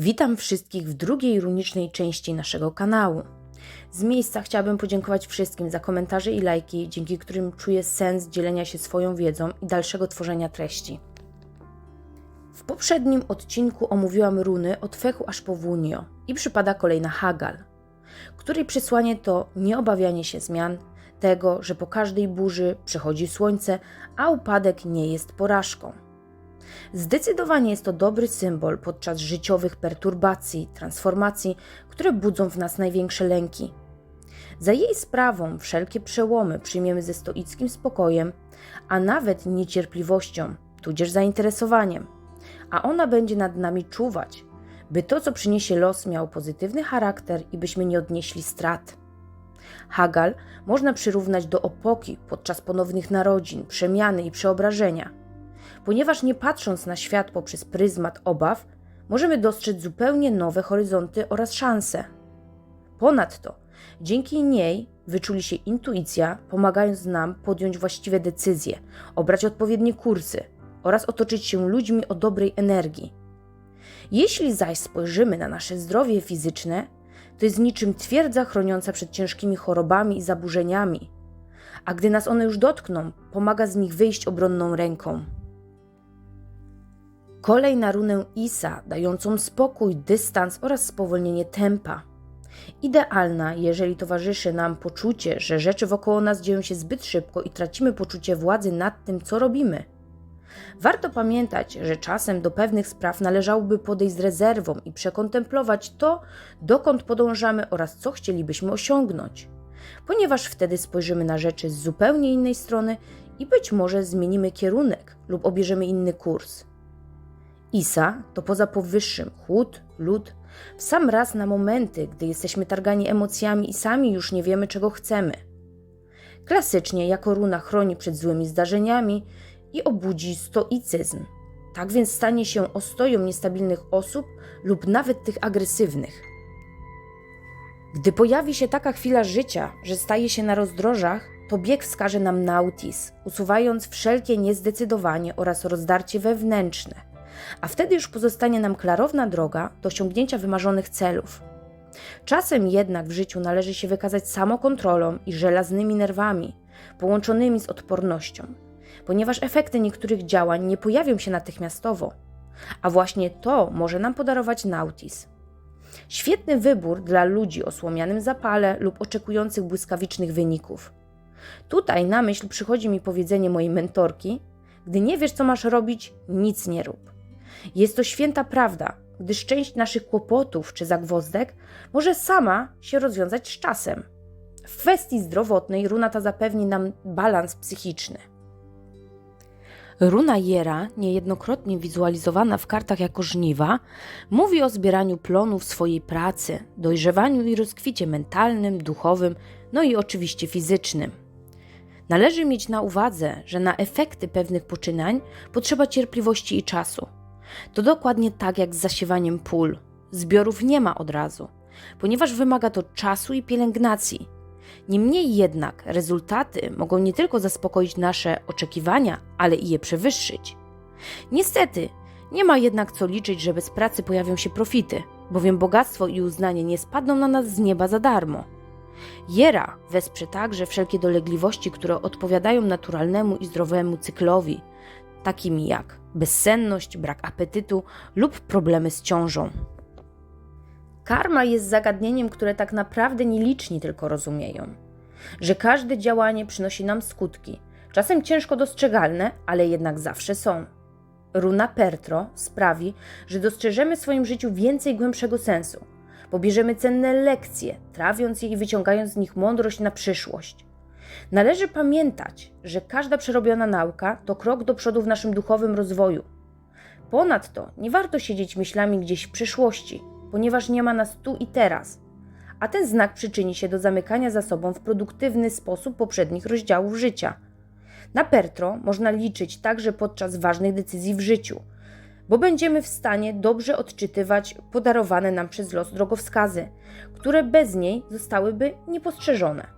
Witam wszystkich w drugiej runicznej części naszego kanału. Z miejsca chciałabym podziękować wszystkim za komentarze i lajki, dzięki którym czuję sens dzielenia się swoją wiedzą i dalszego tworzenia treści. W poprzednim odcinku omówiłam runy od Fechu aż po Wunio i przypada kolejna Hagal, której przesłanie to nieobawianie się zmian, tego, że po każdej burzy przychodzi słońce, a upadek nie jest porażką. Zdecydowanie jest to dobry symbol podczas życiowych perturbacji, transformacji, które budzą w nas największe lęki. Za jej sprawą wszelkie przełomy przyjmiemy ze stoickim spokojem, a nawet niecierpliwością, tudzież zainteresowaniem, a ona będzie nad nami czuwać, by to, co przyniesie los, miało pozytywny charakter i byśmy nie odnieśli strat. Hagal można przyrównać do opoki podczas ponownych narodzin, przemiany i przeobrażenia – ponieważ nie patrząc na świat poprzez pryzmat obaw, możemy dostrzec zupełnie nowe horyzonty oraz szanse. Ponadto, dzięki niej wyczuli się intuicja, pomagając nam podjąć właściwe decyzje, obrać odpowiednie kursy oraz otoczyć się ludźmi o dobrej energii. Jeśli zaś spojrzymy na nasze zdrowie fizyczne, to jest niczym twierdza chroniąca przed ciężkimi chorobami i zaburzeniami, a gdy nas one już dotkną, pomaga z nich wyjść obronną ręką. Kolej na runę Isa, dającą spokój, dystans oraz spowolnienie tempa. Idealna, jeżeli towarzyszy nam poczucie, że rzeczy wokoło nas dzieją się zbyt szybko i tracimy poczucie władzy nad tym, co robimy. Warto pamiętać, że czasem do pewnych spraw należałoby podejść z rezerwą i przekontemplować to, dokąd podążamy oraz co chcielibyśmy osiągnąć, ponieważ wtedy spojrzymy na rzeczy z zupełnie innej strony i być może zmienimy kierunek lub obierzemy inny kurs. Isa to poza powyższym chłód, lód, w sam raz na momenty, gdy jesteśmy targani emocjami i sami już nie wiemy, czego chcemy. Klasycznie jako runa chroni przed złymi zdarzeniami i obudzi stoicyzm. Tak więc stanie się ostoją niestabilnych osób lub nawet tych agresywnych. Gdy pojawi się taka chwila życia, że staje się na rozdrożach, to bieg wskaże nam nautis, usuwając wszelkie niezdecydowanie oraz rozdarcie wewnętrzne a wtedy już pozostanie nam klarowna droga do osiągnięcia wymarzonych celów. Czasem jednak w życiu należy się wykazać samokontrolą i żelaznymi nerwami, połączonymi z odpornością, ponieważ efekty niektórych działań nie pojawią się natychmiastowo, a właśnie to może nam podarować Nautis. Świetny wybór dla ludzi o słomianym zapale lub oczekujących błyskawicznych wyników. Tutaj na myśl przychodzi mi powiedzenie mojej mentorki: Gdy nie wiesz, co masz robić, nic nie rób. Jest to święta prawda, gdyż część naszych kłopotów czy zagwozdek może sama się rozwiązać z czasem. W kwestii zdrowotnej runa ta zapewni nam balans psychiczny. Runa Jera, niejednokrotnie wizualizowana w kartach jako żniwa, mówi o zbieraniu plonów swojej pracy, dojrzewaniu i rozkwicie mentalnym, duchowym, no i oczywiście fizycznym. Należy mieć na uwadze, że na efekty pewnych poczynań potrzeba cierpliwości i czasu – to dokładnie tak jak z zasiewaniem pól. Zbiorów nie ma od razu, ponieważ wymaga to czasu i pielęgnacji. Niemniej jednak rezultaty mogą nie tylko zaspokoić nasze oczekiwania, ale i je przewyższyć. Niestety, nie ma jednak co liczyć, że bez pracy pojawią się profity, bowiem bogactwo i uznanie nie spadną na nas z nieba za darmo. Jera wesprze także wszelkie dolegliwości, które odpowiadają naturalnemu i zdrowemu cyklowi, takimi jak bezsenność, brak apetytu lub problemy z ciążą. Karma jest zagadnieniem, które tak naprawdę nieliczni tylko rozumieją. Że każde działanie przynosi nam skutki, czasem ciężko dostrzegalne, ale jednak zawsze są. Runa Pertro sprawi, że dostrzeżemy w swoim życiu więcej głębszego sensu, pobierzemy cenne lekcje, trawiąc je i wyciągając z nich mądrość na przyszłość. Należy pamiętać, że każda przerobiona nauka to krok do przodu w naszym duchowym rozwoju. Ponadto nie warto siedzieć myślami gdzieś w przyszłości, ponieważ nie ma nas tu i teraz, a ten znak przyczyni się do zamykania za sobą w produktywny sposób poprzednich rozdziałów życia. Na Pertro można liczyć także podczas ważnych decyzji w życiu, bo będziemy w stanie dobrze odczytywać podarowane nam przez los drogowskazy, które bez niej zostałyby niepostrzeżone.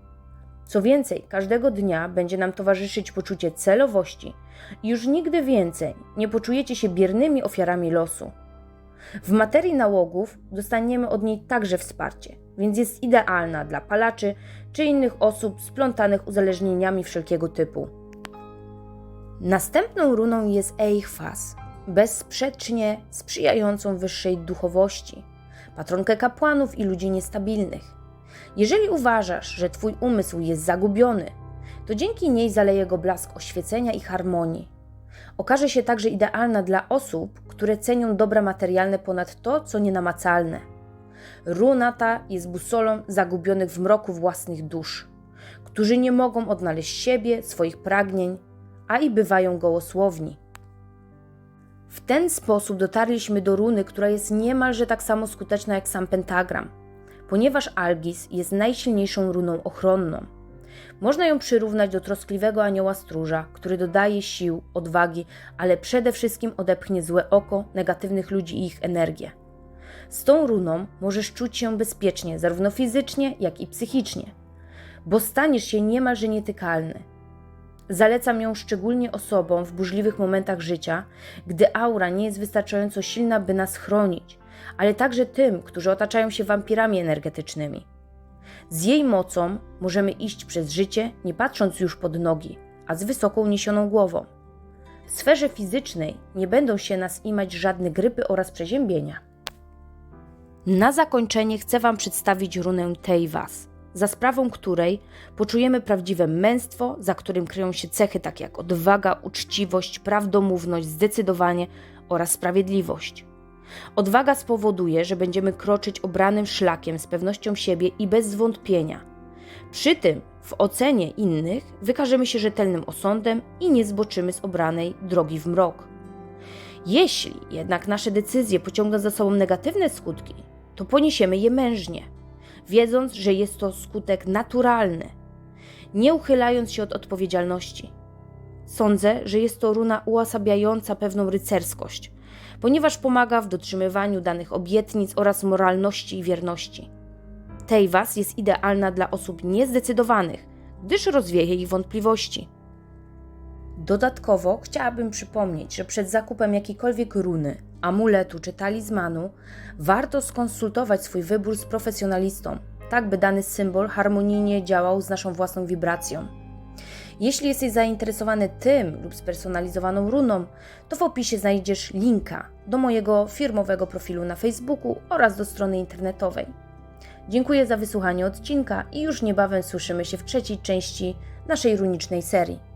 Co więcej, każdego dnia będzie nam towarzyszyć poczucie celowości już nigdy więcej nie poczujecie się biernymi ofiarami losu. W materii nałogów dostaniemy od niej także wsparcie, więc jest idealna dla palaczy czy innych osób splątanych uzależnieniami wszelkiego typu. Następną runą jest Eichfas, bezsprzecznie sprzyjającą wyższej duchowości, patronkę kapłanów i ludzi niestabilnych. Jeżeli uważasz, że Twój umysł jest zagubiony, to dzięki niej zaleje go blask oświecenia i harmonii. Okaże się także idealna dla osób, które cenią dobra materialne ponad to, co nienamacalne. Runa ta jest busolą zagubionych w mroku własnych dusz, którzy nie mogą odnaleźć siebie, swoich pragnień, a i bywają gołosłowni. W ten sposób dotarliśmy do runy, która jest niemalże tak samo skuteczna jak sam pentagram, ponieważ Algis jest najsilniejszą runą ochronną. Można ją przyrównać do troskliwego anioła stróża, który dodaje sił, odwagi, ale przede wszystkim odepchnie złe oko negatywnych ludzi i ich energię. Z tą runą możesz czuć się bezpiecznie, zarówno fizycznie, jak i psychicznie, bo staniesz się niemalże nietykalny. Zalecam ją szczególnie osobom w burzliwych momentach życia, gdy aura nie jest wystarczająco silna, by nas chronić, ale także tym, którzy otaczają się wampirami energetycznymi. Z jej mocą możemy iść przez życie, nie patrząc już pod nogi, a z wysoko uniesioną głową. W sferze fizycznej nie będą się nas imać żadne grypy oraz przeziębienia. Na zakończenie chcę Wam przedstawić runę Teiwas, za sprawą której poczujemy prawdziwe męstwo, za którym kryją się cechy takie jak odwaga, uczciwość, prawdomówność, zdecydowanie oraz sprawiedliwość. Odwaga spowoduje, że będziemy kroczyć obranym szlakiem z pewnością siebie i bez zwątpienia. Przy tym w ocenie innych wykażemy się rzetelnym osądem i nie zboczymy z obranej drogi w mrok. Jeśli jednak nasze decyzje pociągną za sobą negatywne skutki, to poniesiemy je mężnie, wiedząc, że jest to skutek naturalny, nie uchylając się od odpowiedzialności. Sądzę, że jest to runa uosabiająca pewną rycerskość, ponieważ pomaga w dotrzymywaniu danych obietnic oraz moralności i wierności. Tejwas jest idealna dla osób niezdecydowanych, gdyż rozwieje ich wątpliwości. Dodatkowo chciałabym przypomnieć, że przed zakupem jakiejkolwiek runy, amuletu czy talizmanu warto skonsultować swój wybór z profesjonalistą, tak by dany symbol harmonijnie działał z naszą własną wibracją. Jeśli jesteś zainteresowany tym lub spersonalizowaną runą, to w opisie znajdziesz linka do mojego firmowego profilu na Facebooku oraz do strony internetowej. Dziękuję za wysłuchanie odcinka i już niebawem słyszymy się w trzeciej części naszej runicznej serii.